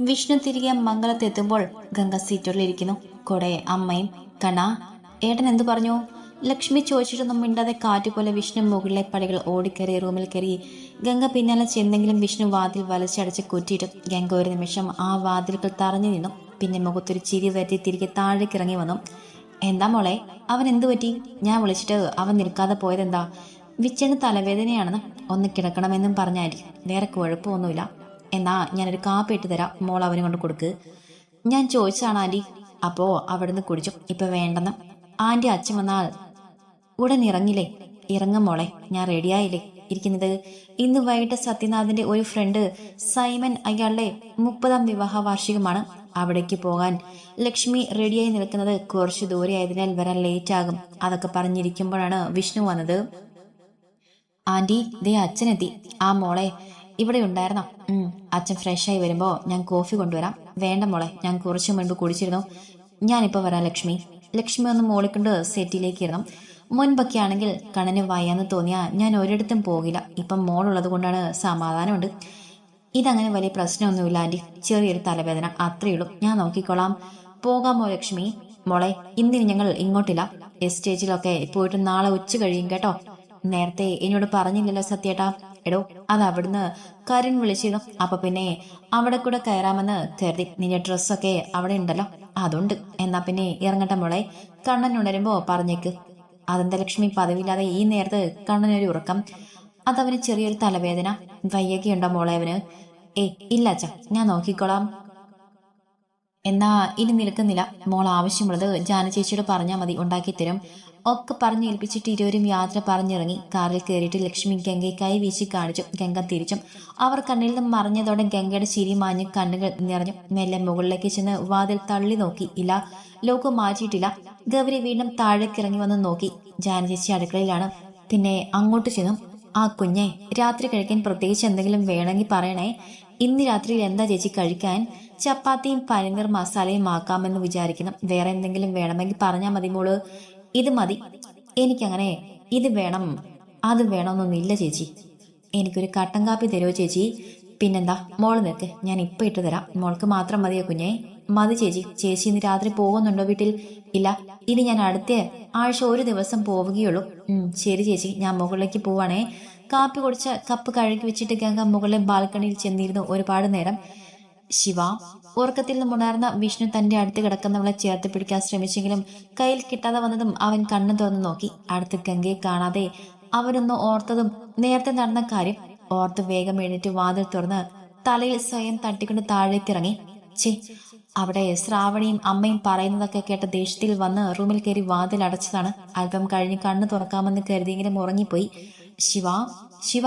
വിഷ്ണു തിരികെ മംഗളത്തെത്തുമ്പോൾ ഗംഗ സീറ്ററിലിരിക്കുന്നു കൂടെ അമ്മയും കണ്ണാ ഏട്ടൻ എന്തു പറഞ്ഞു? ലക്ഷ്മി ചോദിച്ചിട്ടൊന്നും മിണ്ടാതെ കാറ്റുപോലെ വിഷ്ണു മുകളിലെ പടികൾ ഓടിക്കയറി റൂമിൽ കയറി ഗംഗ പിന്നാലെ ചെന്നെങ്കിലും വിഷ്ണു വാതിൽ വലിച്ചടച്ച് കുറ്റിയിട്ടു ഗംഗ ഒരു നിമിഷം ആ വാതിലുകൾ തറഞ്ഞു നിന്നു. പിന്നെ മുഖത്തൊരു ചിരി വരുത്തി തിരികെ താഴേക്ക് ഇറങ്ങി വന്നു. എന്താ മോളെ അവൻ എന്തു പറ്റി? ഞാൻ വിളിച്ചിട്ട് അവൻ നിൽക്കാതെ പോയതെന്താ? വിച്ചന് തലവേദനയാണെന്ന് ഒന്ന് കിടക്കണമെന്നും പറഞ്ഞായിരിക്കും. വേറെ കുഴപ്പമൊന്നുമില്ല. എന്നാ ഞാനൊരു കാപ്പി ഇട്ട് തരാം. മോൾ അവന് കൊണ്ട് കൊടുക്ക്. ഞാൻ ചോദിച്ചാണ് ആന്റി അപ്പോ അവിടുന്ന് കുടിച്ചു? ഇപ്പൊ വേണ്ടെന്ന്. ആന്റി അച്ഛൻ വന്നാൽ ഉടൻ ഇറങ്ങില്ലേ? ഇറങ്ങും മോളെ ഞാൻ റെഡിയായില്ലേ ഇരിക്കുന്നത്. ഇന്ന് വൈകിട്ട് സത്യനാഥിന്റെ ഒരു ഫ്രണ്ട് സൈമൻ അയാളുടെ മുപ്പതാം വിവാഹ വാർഷികമാണ്. അവിടേക്ക് പോകാൻ ലക്ഷ്മി റെഡിയായി നിൽക്കുന്നത് കുറച്ച് ദൂരെ ആയതിനാൽ വരാൻ ലേറ്റ് ആകും. അതൊക്കെ പറഞ്ഞിരിക്കുമ്പോഴാണ് വിഷ്ണു വന്നത്. ആന്റി ദേ അച്ഛനെത്തി. ആ മോളെ ഇവിടെ ഉണ്ടായിരുന്നോ? അച്ഛൻ ഫ്രഷ് ആയി വരുമ്പോ ഞാൻ കോഫി കൊണ്ടുവരാം. വേണ്ട മോളെ ഞാൻ കുറച്ചു മുൻപ് കുടിച്ചിരുന്നു. ഞാനിപ്പോ വരാം ലക്ഷ്മി. ലക്ഷ്മി ഒന്ന് മോളിക്കൊണ്ട് സെറ്റിലേക്ക് ഇരുന്നു. മുൻപൊക്കെ ആണെങ്കിൽ കണ്ണന് വയ്യാന്ന് തോന്നിയാ ഞാൻ ഒരിടത്തും പോകില്ല. ഇപ്പം മോളുള്ളത് കൊണ്ടാണ് സമാധാനമുണ്ട്. ഇതങ്ങനെ വലിയ പ്രശ്നമൊന്നുമില്ല ആന്റി. ചെറിയൊരു തലവേദന അത്രയേ ഉള്ളൂ. ഞാൻ നോക്കിക്കോളാം. പോകാമോ ലക്ഷ്മി? മോളെ ഇന്നിനി ഞങ്ങൾ ഇങ്ങോട്ടില്ല. എസ്റ്റേജിലൊക്കെ പോയിട്ട് നാളെ ഉച്ച കഴിയും കേട്ടോ. നേരത്തെ എന്നോട് പറഞ്ഞില്ലല്ലോ സത്യേട്ടാ. എടോ അത് അവിടുന്ന്. കരുൺ വിളിച്ചിരുന്നു. അപ്പൊ പിന്നെ അവിടെ കൂടെ കയറാമെന്ന് കരുതി. നിന്റെ ഡ്രസ്സൊക്കെ അവിടെ ഉണ്ടല്ലോ. അതുണ്ട്. എന്നാ പിന്നെ ഇറങ്ങട്ടെ മോളെ. കണ്ണൻ ഉണരുമ്പോ പറഞ്ഞേക്ക്. അതെന്താ ലക്ഷ്മി പതിവില്ലാതെ ഈ നേരത്ത് കണ്ണനൊരു ഉറക്കം. അതവന് ചെറിയൊരു തലവേദന. വയ്യൊക്കെയുണ്ടോ മോളെ അവന്? ഏ ഇല്ല അച്ഛ. ഞാൻ നോക്കിക്കോളാം. എന്നാ ഇനി നിൽക്കുന്നില്ല മോൾ ആവശ്യമുള്ളത് ജാന ചേച്ചിയോട് പറഞ്ഞാൽ മതി. ഉണ്ടാക്കി തരും ഒക്കെ പറഞ്ഞു ഏൽപ്പിച്ചിട്ട് ഇരുവരും യാത്ര പറഞ്ഞിറങ്ങി. കാറിൽ കയറിയിട്ട് ലക്ഷ്മി ഗംഗയെ കൈ വീശി കാണിച്ചു. ഗംഗ തിരിച്ചും. അവർ കണ്ണിൽ നിന്ന് മറിഞ്ഞതോടെ ഗംഗയുടെ ചിരി മാഞ്ഞ് കണ്ണുകൾ നിറഞ്ഞു. മെല്ലെ മുകളിലേക്ക് ചെന്ന് വാതിൽ തള്ളി നോക്കി. ഇല്ല ലോക്ക് മാറ്റിയിട്ടില്ല. ഗൗരി വീണ്ടും താഴേക്ക് ഇറങ്ങി വന്ന് നോക്കി. ജാന ചേച്ചി അടുക്കളയിലാണ്. പിന്നെ അങ്ങോട്ട് ചെന്നു. ആ കുഞ്ഞെ രാത്രി കഴിക്കാൻ പ്രത്യേകിച്ച് എന്തെങ്കിലും വേണമെങ്കിൽ പറയണേ. ഇന്ന് രാത്രിയിൽ എന്താ ചേച്ചി കഴിക്കാൻ? ചപ്പാത്തിയും പനീർ മസാലയും ആക്കാമെന്ന് വിചാരിക്കണം വേറെ എന്തെങ്കിലും വേണമെങ്കിൽ പറഞ്ഞാൽ മതി മോൾ. ഇത് മതി. എനിക്കങ്ങനെ ഇത് വേണം അത് വേണമെന്നൊന്നുമില്ല ചേച്ചി. എനിക്കൊരു കട്ടൻ കാപ്പി തരുമോ ചേച്ചി? പിന്നെന്താ മോൾ നിൽക്ക്. ഞാൻ ഇപ്പൊ ഇട്ട് തരാം. മോൾക്ക് മാത്രം മതിയോ കുഞ്ഞേ? മതി ചേച്ചി. ചേച്ചി ഇന്ന് രാത്രി പോകുന്നുണ്ടോ വീട്ടിൽ? ഇല്ല. ഇനി ഞാൻ അടുത്ത ആഴ്ച ഒരു ദിവസം പോവുകയുള്ളൂ. ശരി ചേച്ചി. ഞാൻ മുകളിലേക്ക് പോവാണേ. കാപ്പി കുടിച്ച കപ്പ് കഴുകി വെച്ചിട്ട് ഗംഗ മുകളിലെ ബാൽക്കണിയിൽ ചെന്നിരുന്നു ഒരുപാട് നേരം ശിവ ഉറക്കത്തിൽ നിന്നുണർന്ന വിഷ്ണു തന്റെ അടുത്ത് കിടക്കുന്നവളെ ചേർത്ത് പിടിക്കാൻ ശ്രമിച്ചെങ്കിലും കയ്യിൽ കിട്ടാതെ വന്നതും അവൻ കണ്ണു തുറന്നു നോക്കി. അടുത്ത് ഗംഗയെ കാണാതെ അവരൊന്ന് ഓർത്തതും നേരത്തെ നടന്ന കാര്യം ഓർത്ത് വേഗം എഴുന്നേറ്റ് വാതിൽ തുറന്ന് തലയിൽ സ്വയം തട്ടിക്കൊണ്ട് താഴേക്ക് ഇറങ്ങി ചേ അവിടെ ശ്രാവണിയും അമ്മയും പറയുന്നതൊക്കെ കേട്ട ദേഷ്യത്തിൽ വന്ന് റൂമിൽ കയറി വാതിൽ അടച്ചതാണ്. അല്പം കഴിഞ്ഞ് കണ്ണു തുറക്കാമെന്ന് കരുതിയെങ്കിലും ഉറങ്ങിപ്പോയി. ശിവ ശിവ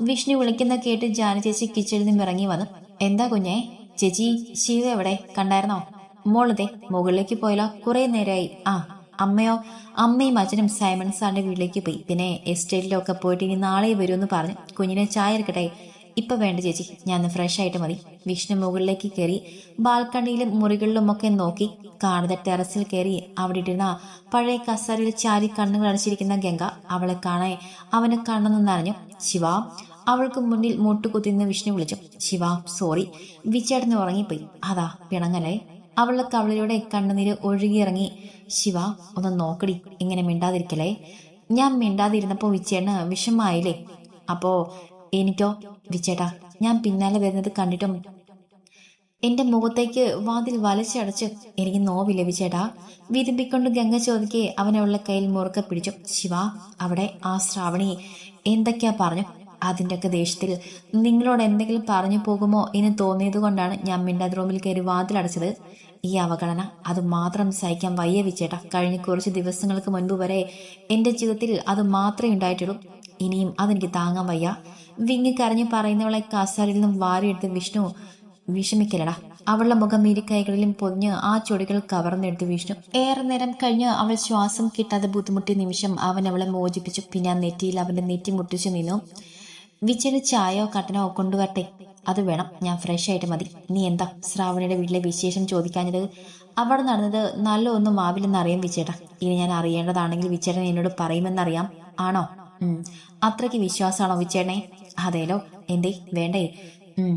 വിഷ്ണു വിളിക്കുന്ന കേട്ട് ജാന ചേച്ചി കിച്ചണിൽ നിന്നും ഇറങ്ങി വന്നു. എന്താ കുഞ്ഞേ? ചേച്ചി ശിവ എവിടെ? കണ്ടായിരുന്നോ? മോളതെ മുകളിലേക്ക് പോയല്ലോ. കുറെ നേരമായി. ആ അമ്മയോ? അമ്മയും അച്ഛനും സൈമൺ സാറിന്റെ വീട്ടിലേക്ക് പോയി. പിന്നെ എസ്റ്റേറ്റിലൊക്കെ പോയിട്ട് ഇനി നാളെ വരുമെന്ന് പറഞ്ഞു. കുഞ്ഞിനെ ചായ എടുക്കട്ടെ? ഇപ്പൊ വേണ്ട ചേച്ചി. ഞാൻ ഫ്രഷ് ആയിട്ട് മതി. വിഷ്ണു മുകളിലേക്ക് കയറി ബാൽക്കണിയിലും മുറികളിലും ഒക്കെ നോക്കി കാണുന്ന ടെറസിൽ കയറി അവിടെ ഇട്ടിരുന്ന പഴയ കസറിൽ ചാരി കണ്ണുകൾ അടച്ചിരിക്കുന്ന ഗംഗ. അവളെ കാണാൻ അവനെ കണ്ണെന്ന് നനഞ്ഞു ശിവ അവൾക്ക് മുന്നിൽ മുട്ടുകുത്തിന്ന് വിഷ്ണു വിളിച്ചു. ശിവ സോറി വിച്ചേട്ടന് ഉറങ്ങിപ്പോയി. അതാ പിണങ്ങലേ. അവളുടെ കവളിലൂടെ കണ്ണുനീര് ഒഴുകിയിറങ്ങി. ശിവ ഒന്ന് നോക്കടി. ഇങ്ങനെ മിണ്ടാതിരിക്കലേ. ഞാൻ മിണ്ടാതിരുന്നപ്പോ വിച്ചേട്ടന് വിഷമായില്ലേ അപ്പോ എനിക്കോ? വിച്ചേട്ടാ ഞാൻ പിന്നാലെ വരുന്നത് കണ്ടിട്ടും എന്റെ മുഖത്തേക്ക് വാതിൽ വലിച്ചടച്ച് എനിക്ക് നോവില്ല വിച്ചേട്ടാ? വിതുമ്പിക്കൊണ്ട് ഗംഗ ചോദിക്കെ അവനവളുടെ കയ്യിൽ മുറുക്കെ പിടിച്ചു. ശിവ അവിടെ ആ ശ്രാവണി എന്തൊക്കെയാ പറഞ്ഞു? അതിന്റെയൊക്കെ ദേഷ്യത്തിൽ നിങ്ങളോട് എന്തെങ്കിലും പറഞ്ഞു പോകുമോ എന്ന് തോന്നിയത് കൊണ്ടാണ് ഞാൻ മിണ്ടാത് റൂമിൽ കയറി വാതിലടച്ചത് ഈ അവഗണന അത് മാത്രം സഹിക്കാൻ വയ്യ വിച്ചേട്ടാ കഴിഞ്ഞ കുറച്ച് ദിവസങ്ങൾക്ക് മുൻപ് വരെ എന്റെ ജീവിതത്തിൽ അത് മാത്രമേ ഉണ്ടായിട്ടുള്ളൂ. ഇനിയും അതെനിക്ക് താങ്ങാൻ വയ്യ. വിങ്ങി കരഞ്ഞു പറയുന്നവളെ കാസാരിൽ നിന്നും വാരിയെടുത്ത് വിഷ്ണു വിഷമിക്കലടാ. അവളുടെ മുഖം ഇരിക്കൈകളിലും പൊതിഞ്ഞ് ആ ചൊടികൾ കവർന്നെടുത്ത് വിഷ്ണു. ഏറെ നേരം കഴിഞ്ഞ് അവൾ ശ്വാസം കിട്ടാതെ ബുദ്ധിമുട്ടിയ നിമിഷം അവൻ അവളെ മോചിപ്പിച്ചു. പിന്നെ നെറ്റിയിൽ അവന്റെ നെറ്റി മുട്ടിച്ചു നിന്നു. വിച്ചന് ചായയോ കട്ടനോ കൊണ്ടുവരട്ടെ അത് വേണം. ഞാൻ ഫ്രഷ് ആയിട്ട് മതി. നീ എന്താ ശ്രാവണിയുടെ വീട്ടിലെ വിശേഷം ചോദിക്കാഞ്ഞത്? അവിടെ നടന്നത് നല്ല ഒന്നും ആവില്ലെന്ന് അറിയാം വിച്ചേട്ടാ. ഇനി ഞാൻ അറിയേണ്ടതാണെങ്കിൽ വിച്ചേട്ടൻ എന്നോട് പറയുമെന്നറിയാം. ആണോ? അത്രയ്ക്ക് വിശ്വാസമാണോ വിച്ചേട്ടനെ? അതേലോ. എന്തേ? വേണ്ടേ?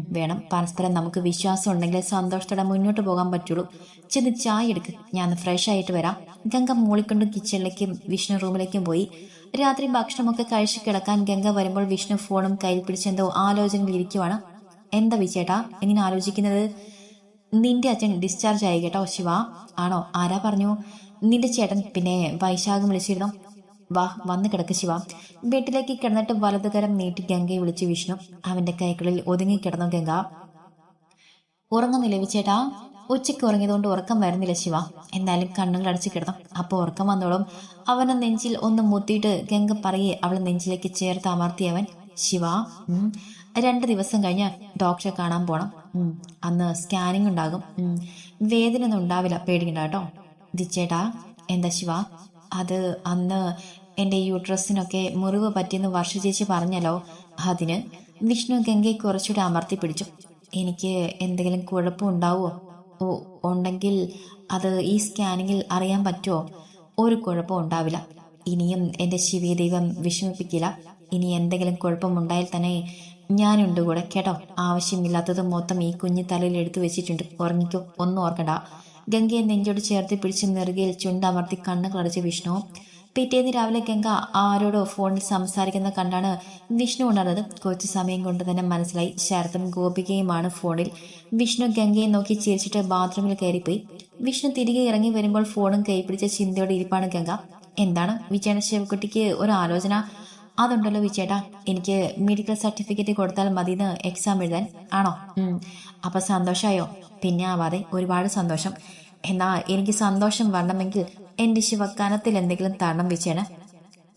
വേണം. പരസ്പരം നമുക്ക് വിശ്വാസം ഉണ്ടെങ്കിൽ സന്തോഷത്തോടെ മുന്നോട്ട് പോകാൻ പറ്റുള്ളൂ. ചെന്ന് ചായ എടുക്ക്. ഞാൻ ഫ്രഷ് ആയിട്ട് വരാം. ഗംഗ മൂളിക്കൊണ്ടും കിച്ചണിലേക്കും വിഷ്ണു റൂമിലേക്കും പോയി. രാത്രി ഭക്ഷണമൊക്കെ കഴിച്ചു കിടക്കാൻ ഗംഗ വരുമ്പോൾ വിഷ്ണു ഫോണും കയ്യിൽ പിടിച്ചെന്തോ ആലോചനയിൽ ഇരിക്കുവാണ് എന്താ വിചേട്ടാ എങ്ങനെ ആലോചിക്കുന്നത്? നിന്റെ അച്ഛൻ ഡിസ്ചാർജ് ആയി കേട്ടോ ശിവ. ആണോ? ആരാ പറഞ്ഞു? നിന്റെ ചേട്ടൻ പിന്നെ വൈശാഖം വിളിച്ചിരുന്നു. വാ വന്ന് കിടക്ക് ശിവ. വീട്ടിലേക്ക് കിടന്നിട്ട് വലതുകരം നീട്ടി ഗംഗയെ വിളിച്ചു വിഷ്ണു. അവന്റെ കൈകളിൽ ഒതുങ്ങി കിടന്നു ഗംഗ. ഉറങ്ങുന്നില്ല വിച്ചേട്ടാ ഉച്ചയ്ക്ക് ഉറങ്ങിയതുകൊണ്ട് ഉറക്കം വരുന്നില്ല ശിവ. എന്നാലും കണ്ണുകൾ അടച്ചു കിടന്നു. അപ്പോൾ ഉറക്കം വന്നോളും. അവനെ നെഞ്ചിൽ ഒന്ന് മുത്തിയിട്ട് ഗംഗ പറയെ അവളെ നെഞ്ചിലേക്ക് ചേർത്ത് അമർത്തിയവൻ ശിവ രണ്ടു ദിവസം കഴിഞ്ഞ് ഡോക്ടറെ കാണാൻ പോണം. അന്ന് സ്കാനിങ് ഉണ്ടാകും. വേദന ഒന്നും ഉണ്ടാവില്ല. പേടിക്കണ്ട കേട്ടോ. ദിച്ചേട്ടാ എന്താ ശിവ? അത് അന്ന് എന്റെ യൂട്രസിനൊക്കെ മുറിവ് പറ്റിയെന്ന് വർഷ ചേച്ചി പറഞ്ഞല്ലോ. അതിന് വിഷ്ണു ഗംഗയെ കുറച്ചുകൂടി അമർത്തി പിടിച്ചു. എനിക്ക് എന്തെങ്കിലും കുഴപ്പം ഉണ്ടാവുമോ? ഓ ഉണ്ടെങ്കിൽ അത് ഈ സ്കാനിങ്ങിൽ അറിയാൻ പറ്റുമോ? ഒരു കുഴപ്പവും ഉണ്ടാവില്ല. ഇനിയും എന്റെ ശിവീ ദൈവം വിഷമിപ്പിക്കില്ല. ഇനി എന്തെങ്കിലും കുഴപ്പമുണ്ടായാൽ തന്നെ ഞാനുണ്ട് കൂടെ കേട്ടോ? ആവശ്യമില്ലാത്തത് മൊത്തം ഈ കുഞ്ഞു തലയിൽ എടുത്തു വെച്ചിട്ടുണ്ട്. ഉറങ്ങിക്കോ ഒന്നും ഓർക്കണ്ട. ഗംഗയെ നെഞ്ചോട് ചേർത്ത് പിടിച്ച് നെറുകയിൽ ചുണ്ടമർത്തി കണ്ണുകൾ അടച്ച് വിഷ്ണു പിറ്റേന്ന് രാവിലെ ഗംഗ ആരോടോ ഫോണിൽ സംസാരിക്കുന്ന കണ്ടാണ് വിഷ്ണു ഉണർന്നത്. കുറച്ചു സമയം കൊണ്ട് തന്നെ മനസ്സിലായി. ശരത്തും ഗോപികയുമാണ് ഫോണിൽ. വിഷ്ണു ഗംഗയെ നോക്കി ചിരിച്ചിട്ട് ബാത്റൂമിൽ കയറിപ്പോയി. വിഷ്ണു തിരികെ ഇറങ്ങി വരുമ്പോൾ ഫോണും കൈപിടിച്ച ചിന്തയോടെ ഇരിപ്പാണ് ഗംഗ. എന്താണ് വിജയന ശിവക്കുട്ടിക്ക് ഒരു ആലോചന? അതുണ്ടല്ലോ വിജയേട്ടാ. എനിക്ക് മെഡിക്കൽ സർട്ടിഫിക്കറ്റ് കൊടുത്താൽ മതിന്ന് എക്സാം എഴുതാൻ. ആണോ. അപ്പൊ സന്തോഷമായോ പിന്നെ ആവാതെ ഒരുപാട് സന്തോഷം. എന്നാ എനിക്ക് സന്തോഷം വരണമെങ്കിൽ എന്റെ ശിവക്കാനത്തിൽ എന്തെങ്കിലും തരണം വിച്ചേണ്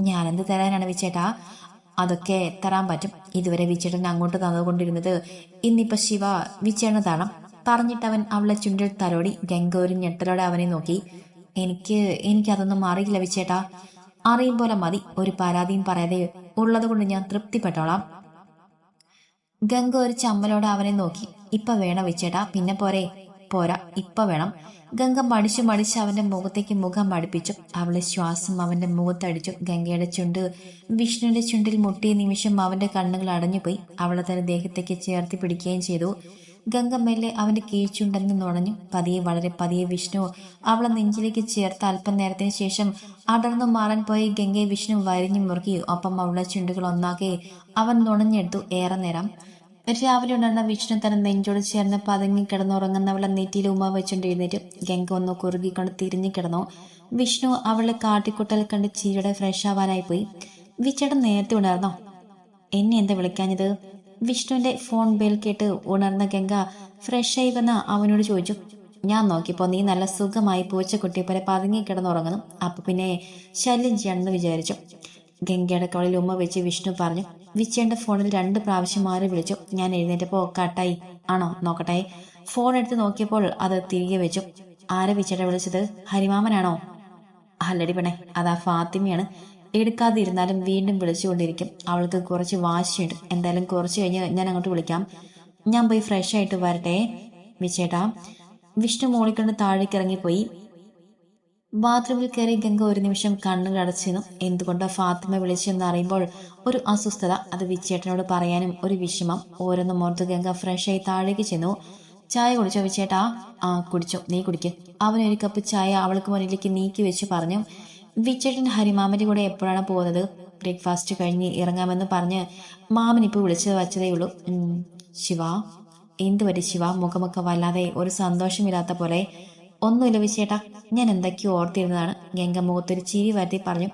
ഞാനെന്ത് തരാനാണ് വിച്ചേട്ടാ അതൊക്കെ തരാൻ പറ്റും. ഇതുവരെ വിച്ചേട്ടൻ അങ്ങോട്ട് തന്നുകൊണ്ടിരുന്നത് ഇന്നിപ്പോ ശിവ വിച്ചേണ് തരണം. അവൻ അവളെ ചുണ്ടിൽ തലോടി ഗംഗ ഒരു ഞെട്ടലോടെ അവനെ നോക്കി. എനിക്ക് എനിക്കതൊന്നും അറിയില്ല വിച്ചേട്ടാ അറിയും പോലെ മതി. ഒരു പരാതിയും പറയാതെ ഉള്ളത് കൊണ്ട് ഞാൻ തൃപ്തിപ്പെട്ടോളാം. ഗംഗ ഒരു ചമ്മലോടെ അവനെ നോക്കി. ഇപ്പൊ വേണം വെച്ചേട്ടാ പിന്നെ പോരെ. പോരാ ഇപ്പൊ വേണം. ഗംഗ മടിച്ചു മടിച്ച് അവന്റെ മുഖത്തേക്ക് മുഖം മടിപ്പിച്ചു. അവളെ ശ്വാസം അവന്റെ മുഖത്തടിച്ചു. ഗംഗയുടെ ചുണ്ട് വിഷ്ണുവിന്റെ ചുണ്ടിൽ മുട്ടിയ നിമിഷം അവന്റെ കണ്ണുകൾ അടഞ്ഞുപോയി. അവളെ തന്റെ ദേഹത്തേക്ക് ചേർത്തി പിടിക്കുകയും ചെയ്തു. ഗംഗ മെല്ലെ അവന്റെ കീഴ്ചുണ്ടെന്ന് നുണഞ്ഞു പതിയെ വളരെ പതിയെ വിഷ്ണു അവളെ നെഞ്ചിലേക്ക് ചേർത്ത് അല്പം നേരത്തിന് ശേഷം അടർന്നു മാറാൻ പോയി. ഗംഗയെ വിഷ്ണു വരിഞ്ഞു മുറുക്കി ഒപ്പം അവളുടെ ചുണ്ടുകൾ ഒന്നാകെ അവൻ നുണഞ്ഞെടുത്തു. ഏറെ നേരം രാവിലെ ഉണ്ടായിരുന്ന വിഷ്ണു തന്റെ നെഞ്ചോട് ചേർന്ന് പതുങ്ങി കിടന്നുറങ്ങുന്നവളെ നെറ്റിയിൽ ഉമ്മ വെച്ചുകൊണ്ട് എഴുന്നേറ്റ് ഗംഗ ഒന്ന് കുറുകിക്കൊണ്ട് തിരിഞ്ഞു കിടന്നു. വിഷ്ണു അവളെ കാട്ടിക്കുട്ടൽ കണ്ട് ചീരയുടെ ഫ്രഷ് ആവാനായി പോയി. വിച്ചേട്ടൻ നേരത്തെ ഉണർന്നോ എന്നെ എന്താ വിളിക്കാഞ്ഞത്? വിഷ്ണുവിന്റെ ഫോൺ ബെൽ കേട്ട് ഉണർന്ന ഗംഗ ഫ്രഷായി വന്ന അവനോട് ചോദിച്ചു. ഞാൻ നോക്കിയപ്പോ നീ നല്ല സുഖമായി പൂച്ചക്കുട്ടിയെ പോലെ പതുങ്ങി കിടന്നുറങ്ങുന്നു അപ്പൊ പിന്നെ ശല്യം ചെയ്യണമെന്ന് വിചാരിച്ചു. ഗംഗയുടെ കവളിൽ ഉമ്മ വെച്ച് വിഷ്ണു പറഞ്ഞു വിച്ചേന്റെ ഫോണിൽ രണ്ട് പ്രാവശ്യം മാറി വിളിച്ചു. ഞാൻ എഴുന്നേറ്റപ്പോ കട്ടായി. ആണോ? നോക്കട്ടെ. ഫോൺ എടുത്ത് നോക്കിയപ്പോൾ അത് തിരികെ വെച്ചു. ആരെ വിച്ചേട്ട വിളിച്ചത്? ഹരിമാമനാണോ? അല്ലടി പെണ്ണെ അതാ ഫാത്തിമയാണ്. എടുക്കാതിരുന്നാലും വീണ്ടും വിളിച്ചുകൊണ്ടിരിക്കും. അവൾക്ക് കുറച്ച് വാശിയുണ്ട്. എന്തായാലും കുറച്ച് കഴിഞ്ഞ് ഞാൻ അങ്ങോട്ട് വിളിക്കാം. ഞാൻ പോയി ഫ്രഷ് ആയിട്ട് വരട്ടെ വിച്ചേട്ടാ. വിഷ്ണു മോളിക്കൊണ്ട് താഴേക്ക് ഇറങ്ങിപ്പോയി. ബാത്റൂമിൽ കയറി ഗംഗ ഒരു നിമിഷം കണ്ണു അടച്ചിരുന്നു. എന്തുകൊണ്ടോ ഫാത്തിമ വിളിച്ചെന്ന് അറിയുമ്പോൾ ഒരു അസ്വസ്ഥത അത് വിച്ചേട്ടനോട് പറയാനും ഒരു വിഷമം. ഓരോന്നും ഓർത്ത് ഗംഗ ഫ്രഷായി താഴേക്ക് ചെന്നു. ചായ കുടിച്ചോ വിച്ചേട്ടാ? ആ കുടിച്ചോ. നീ കുടിക്ക്. അവൻ ഒരു കപ്പ് ചായ അവൾക്ക് മുന്നിലേക്ക് നീക്കി വെച്ച് പറഞ്ഞു. വിച്ചേട്ടൻ ഹരിമാമന്റെ കൂടെ എപ്പോഴാണ് പോകുന്നത്? ബ്രേക്ക്ഫാസ്റ്റ് കഴിഞ്ഞ് ഇറങ്ങാമെന്ന് പറഞ്ഞ് മാമൻ ഇപ്പോൾ വിളിച്ചത് വച്ചതേ ഉള്ളൂ. ശിവ? എന്ത് ശിവ? മുഖമൊക്കെ വല്ലാതെ ഒരു സന്തോഷമില്ലാത്ത പോലെ ഒന്നുമില്ല വിശേട്ടാ. ഞാൻ എന്തൊക്കെയോ ഓർത്തിരുന്നതാണ്. ഗംഗ മുഖത്തൊരു ചിരി വരുത്തി പറഞ്ഞു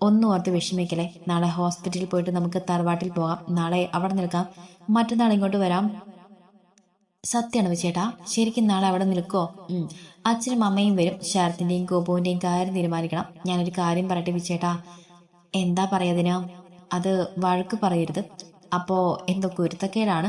ഒന്നും ഓർത്ത് വിഷമിക്കലേ നാളെ ഹോസ്പിറ്റലിൽ പോയിട്ട് നമുക്ക് തറവാട്ടിൽ പോകാം. നാളെ അവിടെ നിൽക്കാം. മറ്റന്നാൾ ഇങ്ങോട്ട് വരാം. സത്യമാണ് വിചേട്ടാ ശരിക്കും നാളെ അവിടെ നിൽക്കോ. അച്ഛനും അമ്മയും വരും. ശരത്തിന്റെയും ഗോപുവിന്റെയും കാര്യം തീരുമാനിക്കണം. ഞാനൊരു കാര്യം പറയട്ടെ വിചേട്ടാ എന്താ പറയതിന് അത് വഴക്ക് പറയരുത്. അപ്പോ എന്തോ കുരുത്തക്കേടാണ്.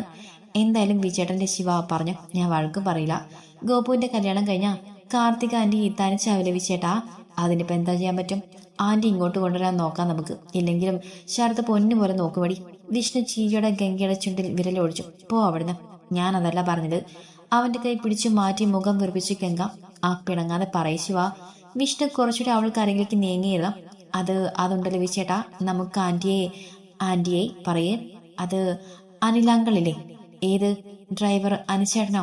എന്തായാലും വിചേട്ടന്റെ ശിവ പറഞ്ഞു. ഞാൻ വഴക്ക് പറയില്ല. ഗോപുവിന്റെ കല്യാണം കഴിഞ്ഞാ കാർത്തിക ആന്റി തനിച്ചാവില്ല ചവലവിച്ചേട്ടാ അതിനിപ്പോ എന്താ ചെയ്യാൻ പറ്റും? ആന്റി ഇങ്ങോട്ട് കൊണ്ടുവരാൻ നോക്കാം നമുക്ക്. ഇല്ലെങ്കിലും ശരത് പൊന്നു പോലെ നോക്കുപടി വിഷ്ണു ചീരിയുടെ ഗംഗയുടെ ചുണ്ടിൽ വിരലൊഴിച്ചു പോ അവിടുന്ന്. ഞാൻ അതല്ല പറഞ്ഞത്. അവന്റെ കൈ പിടിച്ചു മാറ്റി മുഖം വിറപ്പിച്ചു ഗംഗ. ആ പിണങ്ങാതെ പറയിച്ചു വാ വിഷ്ണു കുറച്ചുകൂടി അവൾക്ക് അരങ്ങിലേക്ക് നീങ്ങിയിരുന്നു അത് അതുണ്ടല്ലോ വിച്ചേട്ടാ നമുക്ക് ആന്റിയെ ആന്റിയെ പറയേ. അത് അനിലാങ്കളില്ലേ? ഏത്? ഡ്രൈവർ അനുചേട്ടനോ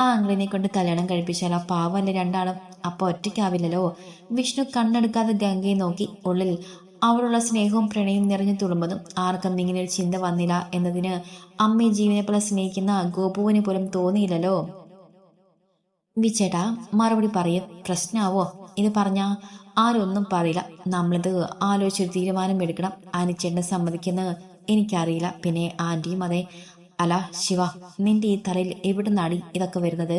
ആ അങ്കിളിനെ കൊണ്ട് കല്യാണം കഴിപ്പിച്ചാലോ? പാവല്ലേ രണ്ടാളും? അപ്പൊ ഒറ്റയ്ക്കാവില്ലല്ലോ. വിഷ്ണു കണ്ണെടുക്കാതെ ഗംഗയെ നോക്കി ഉള്ളിൽ. അവളുള്ള സ്നേഹവും പ്രണയവും നിറഞ്ഞു തുളുമ്പതും ആർക്കും ഇങ്ങനെ ഒരു ചിന്ത വന്നില്ല എന്നതിന് അമ്മയെ ജീവനെ പോലെ സ്നേഹിക്കുന്ന ഗോപുവിന് പോലും തോന്നിയില്ലല്ലോ. വിച്ചേട്ടാ മറുപടി പറയും. പ്രശ്നാവോ? ഇത് പറഞ്ഞ ആരൊന്നും പറയില്ല. നമ്മളിത് ആലോചിച്ചൊരു തീരുമാനം എടുക്കണം അനുച്ചേട്ടനെ സമ്മതിക്കുന്ന എനിക്കറിയില്ല. പിന്നെ ആന്റിയും അതെ. അല്ല ശിവ നിന്റെ ഈ തറയിൽ എവിടെ ഇതൊക്കെ വരുന്നത്?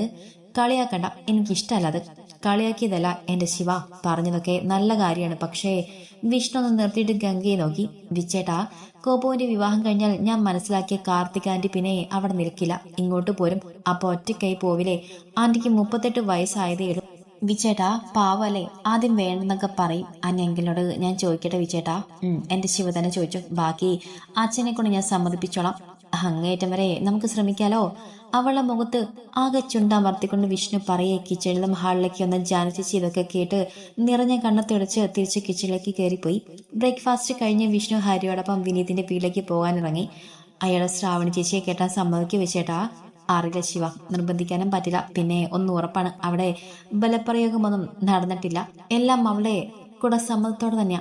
കളിയാക്കണ്ട എനിക്കിഷ്ടമല്ല അത്. കളിയാക്കിയതല്ല എന്റെ ശിവ. പറഞ്ഞതൊക്കെ നല്ല കാര്യമാണ്. പക്ഷേ വിഷ്ണു ഒന്ന് നിർത്തിയിട്ട് ഗംഗയെ നോക്കി. വിച്ചേട്ടാ കോപുവിന്റെ വിവാഹം കഴിഞ്ഞാൽ ഞാൻ മനസ്സിലാക്കിയ കാർത്തിക് ആന്റി പിന്നെ അവിടെ നിൽക്കില്ല. ഇങ്ങോട്ട് പോരും. അപ്പൊ ഒറ്റയ്ക്കായി പോവില്ലേ? ആന്റിക്ക് മുപ്പത്തെട്ട് വയസ്സായതേ ഉള്ളൂ. വിച്ചേട്ടാ പാവല്ലേ? ആദ്യം വേണ്ടെന്നൊക്കെ പറയും. അന്നെങ്കിലോട് ഞാൻ ചോദിക്കട്ടെ വിച്ചേട്ടാ? ഉം എന്റെ ശിവ തന്നെ ചോദിച്ചു. ബാക്കി അച്ഛനെ കൊണ്ട് ഞാൻ സമ്മതിപ്പിച്ചോളാം. അങ്ങേറ്റം വരെ നമുക്ക് ശ്രമിക്കാലോ? അവളുടെ മുഖത്ത് ആകെ ചുണ്ടമർത്തിക്കൊണ്ട് വിഷ്ണു പറയെ കിച്ചണിലും ഹാളിലേക്ക് വന്ന ജാനചേച്ചി ഇതൊക്കെ കേട്ട് നിറഞ്ഞ കണ്ണത്തുടച്ച് തിരിച്ച് കിച്ചണിലേക്ക് കയറിപ്പോയി. ബ്രേക്ക്ഫാസ്റ്റ് കഴിഞ്ഞ് വിഷ്ണു ഹരിയോടൊപ്പം വിനീതിന്റെ വീട്ടിലേക്ക് പോകാനിറങ്ങി. അയാളെ ശ്രാവണി ചേച്ചിയെ കേട്ടാൻ സമ്മതിക്കുക വെച്ചേട്ടാ അറിയില്ല ശിവ നിർബന്ധിക്കാനും പറ്റില്ല. പിന്നെ ഒന്ന് ഉറപ്പാണ്. അവിടെ ബലപ്രയോഗമൊന്നും നടന്നിട്ടില്ല. എല്ലാം അവളെ കൂടെ സമ്മതത്തോടെ തന്നെയാ.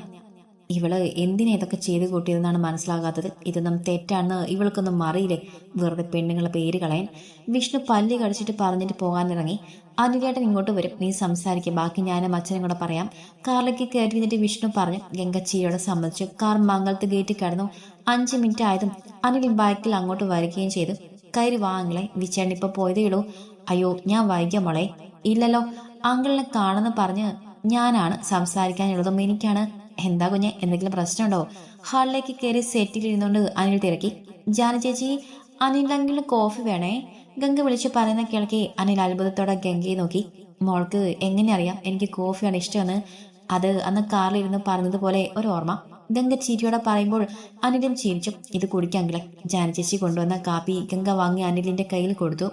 ഇവൾ എന്തിനാ ഇതൊക്കെ ചെയ്ത് കൂട്ടിയതെന്നാണ് മനസ്സിലാകാത്തത്? ഇതൊന്നും തെറ്റാണെന്ന് ഇവൾക്കൊന്നും അറിയില്ലേ? വെറുതെ പെണ്ണുങ്ങളെ പേര് കളയാൻ. വിഷ്ണു പല്ലി കടിച്ചിട്ട് പറഞ്ഞിട്ട് പോകാനിറങ്ങി. അനിലേട്ടൻ ഇങ്ങോട്ട് വരും. നീ സംസാരിക്കും. ബാക്കി ഞാനും അച്ഛനും കൂടെ പറയാം. കാറിലേക്ക് കയറ്റി നിന്നിട്ട് വിഷ്ണു പറഞ്ഞു ഗംഗച്ചിയോടെ സംബന്ധിച്ചു കാർ മംഗളത്ത് ഗേറ്റ് കടന്നു. അഞ്ച് മിനിറ്റ് ആയതും അനിൽ ബൈക്കിൽ അങ്ങോട്ട് വരികയും ചെയ്തു. കയറി വാങ്ങളെ വിച്ചേട്ടൻ ഇപ്പൊ പോയതേ ഉള്ളൂ. അയ്യോ ഞാൻ വൈകിയ മോളെ. ഇല്ലല്ലോ. അങ്കിളിനെ കാണുന്ന പറഞ്ഞ് ഞാനാണ് സംസാരിക്കാനുള്ളതും എനിക്കാണ്. എന്താ കുഞ്ഞെ? എന്തെങ്കിലും പ്രശ്നമുണ്ടോ? ഹാളിലേക്ക് കയറി സെറ്റിൽ ഇരുന്നുകൊണ്ട് അനിൽ തിരക്കി. ജാന ചേച്ചി അനിൽ കോഫി വേണേ? ഗംഗ വിളിച്ച് പറയുന്ന കേൾക്കി അനിൽ അത്ഭുതത്തോടെ ഗംഗയെ നോക്കി. മോൾക്ക് എങ്ങനെ അറിയാം? എനിക്ക് കോഫിയാണ് ഇഷ്ടമെന്ന്. അത് അന്ന് കാറിലിരുന്ന് പറഞ്ഞതുപോലെ ഒരു ഓർമ്മ. ഗംഗ ചിരിയോടെ പറയുമ്പോൾ അനിലും ചിരിച്ചു. ഇത് കുടിക്കാങ്കിലെ ജാനചേച്ചി കൊണ്ടുവന്ന കാപ്പി ഗംഗ വാങ്ങി അനിലിന്റെ കയ്യിൽ കൊടുത്തു.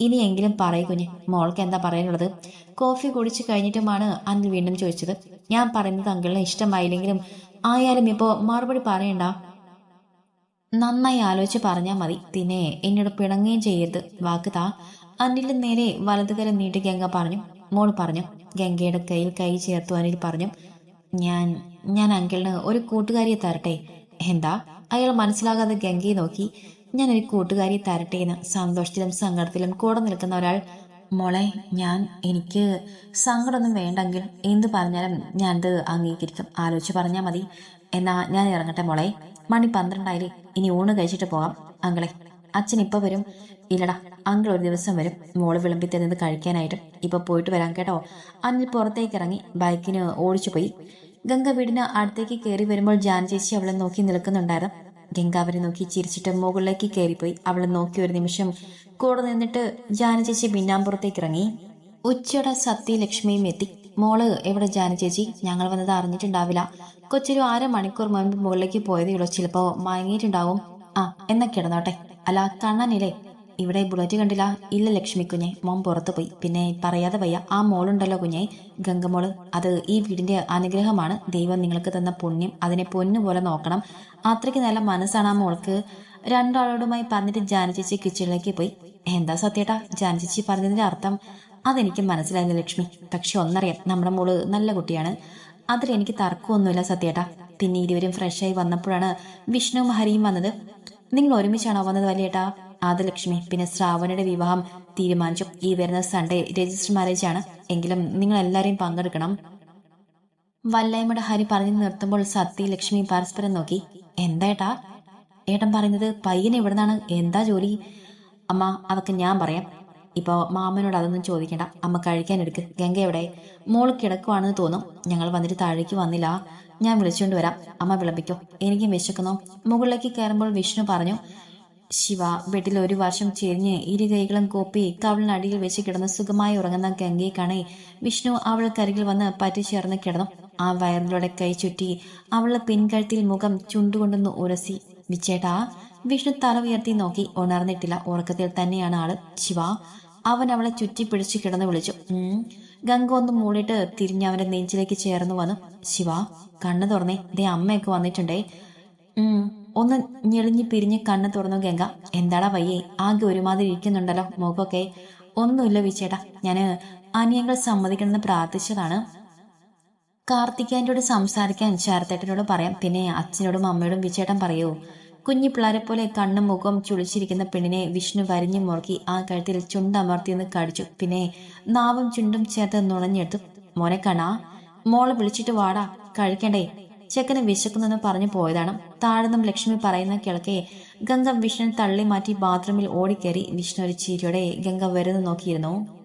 ഇനിയെങ്കിലും പറയൂ കുഞ്ഞ്. മോൾക്ക് എന്താ പറയാനുള്ളത്? കോഫി കുടിച്ചു കഴിഞ്ഞിട്ടുമാണ് അനിൽ വീണ്ടും ചോദിച്ചത്. ഞാൻ പറയുന്നത് അങ്കിളിന് ഇഷ്ടമായില്ലെങ്കിലും ആയാലും ഇപ്പോ മറുപടി പറയണ്ട. നന്നായി ആലോചിച്ച് പറഞ്ഞാൽ മതി. തിനെ എന്നോട് പിണങ്ങുകയും ചെയ്യരുത്. വാക്ക് താ. അനിലിന് നേരെ വലതുകരം നീട്ടി ഗംഗ പറഞ്ഞു. മോൾ പറഞ്ഞു. ഗംഗയുടെ കയ്യിൽ കൈ ചേർത്തു അനിൽ പറഞ്ഞു. ഞാൻ ഞാൻ അങ്കിളിന് ഒരു കൂട്ടുകാരിയെ തരട്ടെ. എന്താ? അയാൾ മനസ്സിലാകാതെ ഗംഗയെ നോക്കി. ഞാൻ ഒരു കൂട്ടുകാരിയെ തരട്ടെ എന്ന് സന്തോഷത്തിലും സങ്കടത്തിലും കൂടെ നിൽക്കുന്ന ഒരാൾ മോളെ ഞാൻ എനിക്ക് സങ്കടമൊന്നും വേണ്ടെങ്കിൽ എന്ത് പറഞ്ഞാലും ഞാനത് അംഗീകരിക്കും. ആലോചിച്ച് പറഞ്ഞാൽ മതി. എന്നാ ഞാൻ ഇറങ്ങട്ടെ മോളെ. മണി പന്ത്രണ്ടായില്ലേ. ഇനി ഊണ് കഴിച്ചിട്ട് പോകാം അങ്കളെ. അച്ഛൻ ഇപ്പൊ വരും. ഇല്ലടാ അങ്കിൾ ഒരു ദിവസം വരും. മോൾ വിളമ്പി തരുന്നത് കഴിക്കാനായിട്ട്. ഇപ്പൊ പോയിട്ട് വരാം കേട്ടോ. അനിൽ പുറത്തേക്ക് ഇറങ്ങി ബൈക്കിന് ഓടിച്ചു പോയി. ഗംഗ വീടിന് അടുത്തേക്ക് കയറി വരുമ്പോൾ ജാൻ ചേച്ചി അവളെ നോക്കി നിൽക്കുന്നുണ്ടായിരുന്നു. ഗംഗ അവരെ നോക്കി ചിരിച്ചിട്ട് മുകളിലേക്ക് കയറിപ്പോയി അവളെ നോക്കി ഒരു നിമിഷം കൂടെ നിന്നിട്ട് ജാന ചേച്ചി മിന്നാമ്പുറത്തേക്ക് ഇറങ്ങി. ഉച്ചയുടെ സത്യലക്ഷ്മിയും എത്തി. മോൾ എവിടെ ജാന ചേച്ചി? ഞങ്ങൾ വന്നത് അറിഞ്ഞിട്ടുണ്ടാവില്ല. കൊച്ചൊരു അര മണിക്കൂർ മുൻപ് മുകളിലേക്ക് പോയതേ ഉള്ളൂ. ചിലപ്പോ മയങ്ങിയിട്ടുണ്ടാവും. ആ എന്നാ കിടന്നോട്ടെ. അല്ല കണ്ണനില്ലേ ഇവിടെ ബുള്ളറ്റ് കണ്ടില്ല. ഇല്ല ലക്ഷ്മി കുഞ്ഞെ മോൻ പുറത്തു പോയി. പിന്നെ പറയാതെ വയ്യ ആ മോളുണ്ടല്ലോ കുഞ്ഞെ ഗംഗമോൾ. അത് ഈ വീടിന്റെ അനുഗ്രഹമാണ്. ദൈവം നിങ്ങൾക്ക് തന്ന പുണ്യം. അതിനെ പൊന്നുപോലെ നോക്കണം. അത്രയ്ക്ക് നല്ല മനസ്സാണ് ആ മോൾക്ക്. രണ്ടാളോടുമായി പറഞ്ഞിട്ട് ജാനചേച്ചി കിച്ചണിലേക്ക് പോയി. എന്താ സത്യേട്ടാ ജാനചേച്ചി പറഞ്ഞതിന്റെ അർത്ഥം? അതെനിക്ക് മനസ്സിലായില്ല ലക്ഷ്മി. പക്ഷെ ഒന്നറിയാം നമ്മുടെ മോൾ നല്ല കുട്ടിയാണ്. അതിൽ എനിക്ക് തർക്കമൊന്നുമില്ല സത്യേട്ടാ. പിന്നെ ഇരുവരും ഫ്രഷായി വന്നപ്പോഴാണ് വിഷ്ണുവും ഹരിയും വന്നത്. നിങ്ങൾ ഒരുമിച്ചാണോ വന്നത് വലിയേട്ടാ? ആദ ലക്ഷ്മി പിന്നെ ശ്രാവണയുടെ വിവാഹം തീരുമാനിച്ചു. ഈ വരുന്ന സൺഡേ രജിസ്റ്റർ മാരേജ് ആണ്. എങ്കിലും നിങ്ങൾ എല്ലാവരെയും പങ്കെടുക്കണം. വല്ലായ്മയുടെ ഹരി പറഞ്ഞു നിർത്തുമ്പോൾ സത്യ ലക്ഷ്മി പരസ്പരം നോക്കി. എന്താ ഏട്ടാ? ഏട്ടൻ പറയുന്നത് പയ്യൻ എവിടുന്നാണ് എന്താ ജോലി? അമ്മ അതൊക്കെ ഞാൻ പറയാം. ഇപ്പോ മാമനോട് അതൊന്നും ചോദിക്കണ്ട. അമ്മ കഴിക്കാൻ എടുക്ക്. ഗംഗ എവിടെ? മോൾ കിടക്കുവാണെന്ന് തോന്നും. ഞങ്ങൾ വന്നിട്ട് താഴേക്ക് വന്നില്ല. ഞാൻ വിളിച്ചുകൊണ്ട് വരാം. അമ്മ വിളമ്പിക്കോ. എനിക്കും വിശക്കുന്നു? മുകളിലേക്ക് കയറുമ്പോൾ വിഷ്ണു പറഞ്ഞു ശിവ ബെഡിൽ ഒരു വർഷം ചെരിഞ്ഞ് ഇരു കൈകളും കോപ്പി കവളിനടിയിൽ വെച്ച് കിടന്ന് സുഖമായി ഉറങ്ങുന്ന ഗംഗയെ കാണേ വിഷ്ണു അവൾക്കരികിൽ വന്ന് പറ്റിച്ചേർന്ന് കിടന്നു. ആ വയറിലൂടെ കൈ ചുറ്റി അവളുടെ പിൻകഴുത്തിൽ മുഖം ചുണ്ടുകൊണ്ടൊന്ന് ഉരസി. വിച്ചേട്ടാ വിഷ്ണു തല ഉയർത്തി നോക്കി. ഉണർന്നിട്ടില്ല. ഉറക്കത്തിൽ തന്നെയാണ് ആൾ. ശിവ അവൻ അവളെ ചുറ്റി പിടിച്ച് കിടന്ന് വിളിച്ചു. ഉം ഗംഗ ഒന്ന് മൂടിയിട്ട് തിരിഞ്ഞ് അവന്റെ നെഞ്ചിലേക്ക് ചേർന്ന് വന്നു. ശിവ കണ്ണു തുറന്നേ. ദേ അമ്മയൊക്കെ വന്നിട്ടുണ്ടേ. ഉം ഒന്ന് ഞെളിഞ്ഞ് പിരിഞ്ഞ് കണ്ണ് തുറന്നു ഗംഗ. എന്താടാ വയ്യേ? ആകെ ഒരുമാതിരി ഇരിക്കുന്നുണ്ടല്ലോ മുഖമൊക്കെ ഒന്നുമില്ല വിച്ചേട്ടാ. ഞാൻ അനിയങ്ങൾ സമ്മതിക്കണമെന്ന് പ്രാർത്ഥിച്ചതാണ്. കാർത്തികാന്റെയോട് സംസാരിക്കാൻ ശരത്തേട്ടനോട് പറയാം. പിന്നെ അച്ഛനോടും അമ്മയോടും വിച്ചേട്ടൻ പറയൂ. കുഞ്ഞു പിള്ളേരെ പോലെ കണ്ണും മുഖവും ചുളിച്ചിരിക്കുന്ന പെണ്ണിനെ വിഷ്ണു വരിഞ്ഞു മുറുക്കി ആ കഴുത്തിൽ ചുണ്ടമർത്തിയെന്ന് കടിച്ചു. പിന്നെ നാവും ചുണ്ടും ചേർത്ത് നുണഞ്ഞെടുത്തു. മോനെ കണാ മോളെ വിളിച്ചിട്ട് വാടാ. കഴിക്കണ്ടേ? ചെക്കന് വിശക്കുന്നെന്ന് പറഞ്ഞു പോയതാണ്. താഴെന്നും ലക്ഷ്മി പറയുന്ന കിളക്കെ ഗംഗ വിഷ്ണു തള്ളി മാറ്റി ബാത്റൂമിൽ ഓടിക്കയറി വിഷ്ണു ഒരു ചിരിയോടെ ഗംഗ വരുന്നു നോക്കിയിരുന്നു.